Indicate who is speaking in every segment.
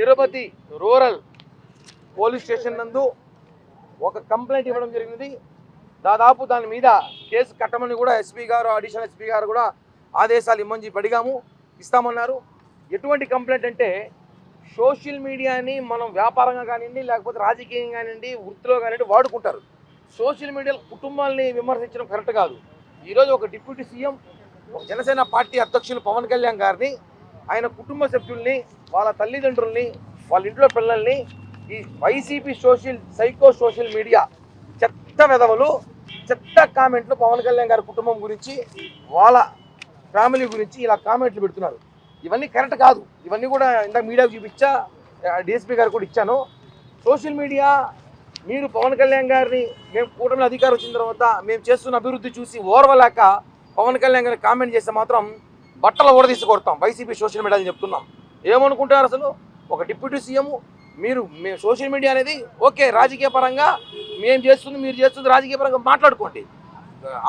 Speaker 1: Tirupati rural police station నందు ఒక complaint ఇవ్వడం జరిగింది దాదాపు దాని మీద కేసు కట్టమని కూడా ఎస్పీ గారు అడిషనల్ ఎస్పీ గారు కూడా ఆదేశాలు ఇమ్మని చెప్పి అడిగాము. ఇస్తామన్నారు. ఎటువంటి కంప్లైంట్ అంటే సోషల్ మీడియాని మనం వ్యాపారంగా కానివ్వండి లేకపోతే రాజకీయంగా కానివ్వండి వృత్తిలో కానివ్వండి వాడుకుంటారు. సోషల్ మీడియాలో కుటుంబాలని విమర్శించడం కరెక్ట్ కాదు. ఈరోజు ఒక డిప్యూటీ సీఎం ఒక జనసేన పార్టీ అధ్యక్షులు పవన్ కళ్యాణ్ గారిని ఆయన కుటుంబ సభ్యుల్ని వాళ్ళ తల్లిదండ్రుల్ని వాళ్ళ ఇంట్లో పిల్లల్ని ఈ YCP social psycho social media చెత్త వెధవలు చెత్త కామెంట్లు పవన్ కళ్యాణ్ గారి కుటుంబం గురించి వాళ్ళ ఫ్యామిలీ గురించి ఇలా కామెంట్లు పెడుతున్నారు. ఇవన్నీ కరెక్ట్ కాదు. ఇవన్నీ కూడా ఇందాక మీడియాకు చూపించా డిఎస్పీ గారు కూడా ఇచ్చాను. సోషల్ మీడియా మీరు పవన్ కళ్యాణ్ గారిని మేము కూటమి అధికారం వచ్చిన తర్వాత మేము చేస్తున్న అభివృద్ధి చూసి ఓర్వలేక పవన్ కళ్యాణ్ గారిని కామెంట్ చేస్తే మాత్రం బట్టలు ఊడదీసి కొడతాం వైసీపీ సోషల్ మీడియా అని చెప్తున్నాం. ఏమనుకుంటారు అసలు ఒక డిప్యూటీ సీఎం మీరు మేము సోషల్ మీడియా అనేది ఓకే రాజకీయ పరంగా మేము చేస్తుంది మీరు చేస్తుంది రాజకీయ పరంగా మాట్లాడుకోండి.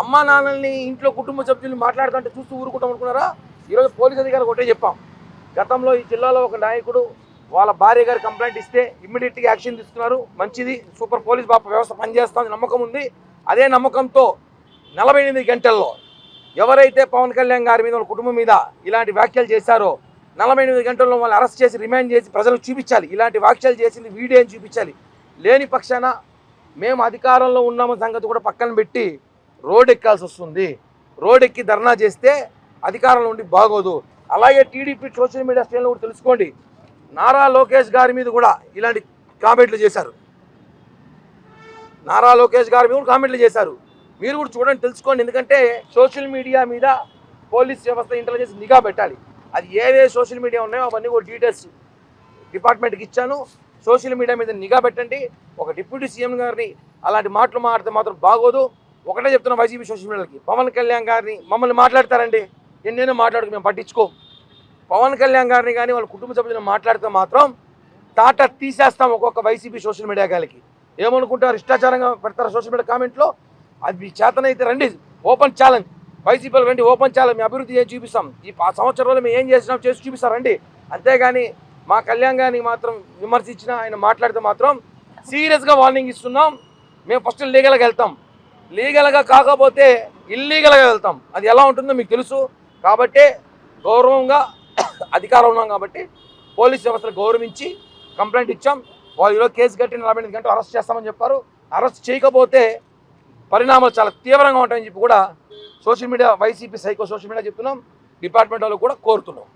Speaker 1: అమ్మా నాన్నల్ని ఇంట్లో కుటుంబ సభ్యులు మాట్లాడుతుంటే చూస్తూ ఊరుకుంటాం అనుకున్నారా? ఈరోజు పోలీస్ అధికారులు ఒకటే చెప్పాం. గతంలో ఈ జిల్లాలో ఒక నాయకుడు వాళ్ళ భార్య గారు కంప్లైంట్ ఇస్తే ఇమ్మీడియట్గా యాక్షన్ తీసుకున్నారు. మంచిది సూపర్ పోలీస్ బాప వ్యవస్థ పనిచేస్తుంది నమ్మకం ఉంది. అదే నమ్మకంతో నలభై ఎనిమిది గంటల్లో ఎవరైతే పవన్ కళ్యాణ్ గారి మీద వాళ్ళ కుటుంబం మీద ఇలాంటి వ్యాఖ్యలు చేశారో నలభై ఎనిమిది గంటల్లో వాళ్ళు అరెస్ట్ చేసి రిమాండ్ చేసి ప్రజలకు చూపించాలి. ఇలాంటి వ్యాఖ్యలు చేసింది వీడియో అని చూపించాలి. లేని పక్షాన మేము అధికారంలో ఉన్నాము సంగతి కూడా పక్కన పెట్టి రోడ్ ఎక్కాల్సి వస్తుంది. రోడ్ ఎక్కి ధర్నా చేస్తే అధికారంలో ఉండి బాగోదు. అలాగే టీడీపీ సోషల్ మీడియా శ్రేణులు కూడా తెలుసుకోండి. నారా లోకేష్ గారి మీద కూడా ఇలాంటి కామెంట్లు చేశారు. నారా లోకేష్ గారి మీద కూడా కామెంట్లు చేశారు. మీరు కూడా చూడండి తెలుసుకోండి. ఎందుకంటే సోషల్ మీడియా మీద పోలీస్ వ్యవస్థ ఇంటెలిజెన్స్ నిఘా పెట్టాలి. అది ఏవే సోషల్ మీడియా ఉన్నాయో అవన్నీ కూడా డీటెయిల్స్ డిపార్ట్మెంట్కి ఇచ్చాను. సోషల్ మీడియా మీద నిఘా పెట్టండి. ఒక డిప్యూటీ సీఎం గారిని అలాంటి మాటలు మాట్లాడితే మాత్రం బాగోదు. ఒకటే చెప్తున్నా వైసీపీ సోషల్ మీడియాకి పవన్ కళ్యాణ్ గారిని మమ్మల్ని మాట్లాడతారండి. ఎన్నెన్నో మాట్లాడుకు మేము పట్టించుకో. పవన్ కళ్యాణ్ గారిని కానీ వాళ్ళ కుటుంబ సభ్యులను మాట్లాడితే మాత్రం టాటా తీసేస్తాం ఒక్కొక్క వైసీపీ సోషల్ మీడియా గారికి ఏమనుకుంటారు? ఇష్టాచారంగా పెడతారు సోషల్ మీడియా కామెంట్లో? అది మీ చేతనైతే రండి. Open challenge. వైసీపీలో రండి ఓపెన్ ఛాలెంజ్. మీ అభివృద్ధి ఏం చూపిస్తాం? ఈ పా సంవత్సరంలో మేము ఏం చేసినాం చేసి చూపిస్తాం రండి. అంతేగాని మా కళ్యాణ్ గారిని మాత్రం విమర్శించిన ఆయన మాట్లాడితే మాత్రం సీరియస్గా వార్నింగ్ ఇస్తున్నాం. మేము ఫస్ట్ లీగల్గా వెళ్తాం. లీగల్గా కాకపోతే ఇల్లీగల్గా వెళ్తాం. అది ఎలా ఉంటుందో మీకు తెలుసు. కాబట్టి గౌరవంగా అధికారం ఉన్నాం కాబట్టి పోలీస్ వ్యవస్థను గౌరవించి కంప్లైంట్ ఇచ్చాం. వాళ్ళు ఈరోజు కేసు కట్టి నలభై ఎనిమిది గంటలు అరెస్ట్ చేస్తామని చెప్పారు. అరెస్ట్ చేయకపోతే పరిణామాలు చాలా తీవ్రంగా ఉంటాయని చెప్పి కూడా social media YCP psycho social media చెప్తున్నాం. డిపార్ట్మెంట్ వాళ్ళు కూడా కోరుతున్నాం.